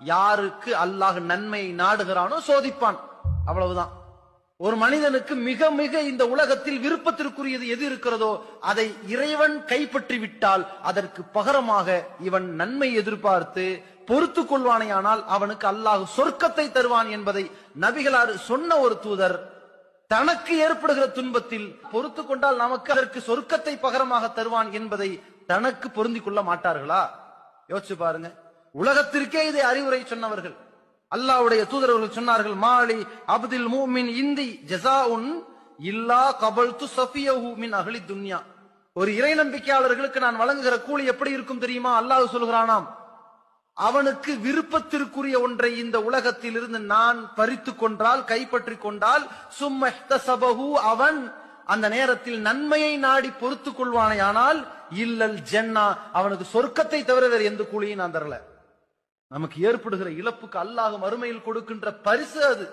யாருக்கு அல்லாஹ் நன்மையை நாடுகிறானோ சோதிப்பான். அவ்வளவுதான். ஒரு மனிதனுக்கு மிக மிக இந்த உலகத்தில் விருப்பத்திற்குரியது எது இருக்கிறதோ அதை இறைவன் கைப்பற்றி விட்டால் அதற்கு பகரமாக இவன் நன்மை எதிர்பார்த்து பொறுத்து கொள்வானேயானால் அவனுக்கு அல்லாஹ் சொர்க்கத்தை தருவான் என்பதை நபிகளாறு சொன்ன ஒரு தூதர் தனக்கு ஏற்படுகிற துன்பத்தில் பொறுத்து கொண்டால் நமக்கு அதற்கு சொர்க்கத்தை பகரமாக தருவான் என்பதை தனக்கு பொருந்திக் கொள்ள மாட்டார்களா? யோசிச்சு பாருங்க. உலகத்திற்கே இதை அறிவுரை சொன்னவர்கள். அல்லாஹ்வுடைய தூதரவர்கள் சொன்னார்கள் மாலி அப்துல் மூமின் இந்தி ஜஸாஉன் இல்லா கபல் து மின் அகலி துன்யா. ஒரு இறை நம்பிக்கையாளர்களுக்கு நான் வழங்குகிற கூலி எப்படி இருக்கும் தெரியுமா? அல்லாஹ் சொல்கிறானாம் அவனுக்கு விருப்பத்திற்குரிய ஒன்றை இந்த உலகத்தில் இருந்து நான் பறித்து கொண்டால் கைப்பற்றி கொண்டால் சும்மஹ்தசபஹு அவன் அந்த நேரத்தில் நன்மையை நாடி பொறுத்துக் கொள்வானேயானால் இல்லல் ஜென்னா அவனுக்கு சொர்க்கத்தை தவிர வேறு எந்த கூலியும் நான் தரல. நமக்கு ஏற்படுகிற இழப்புக்கு அல்லாஹ் மறுமையில் கொடுக்கின்ற பரிசு அது.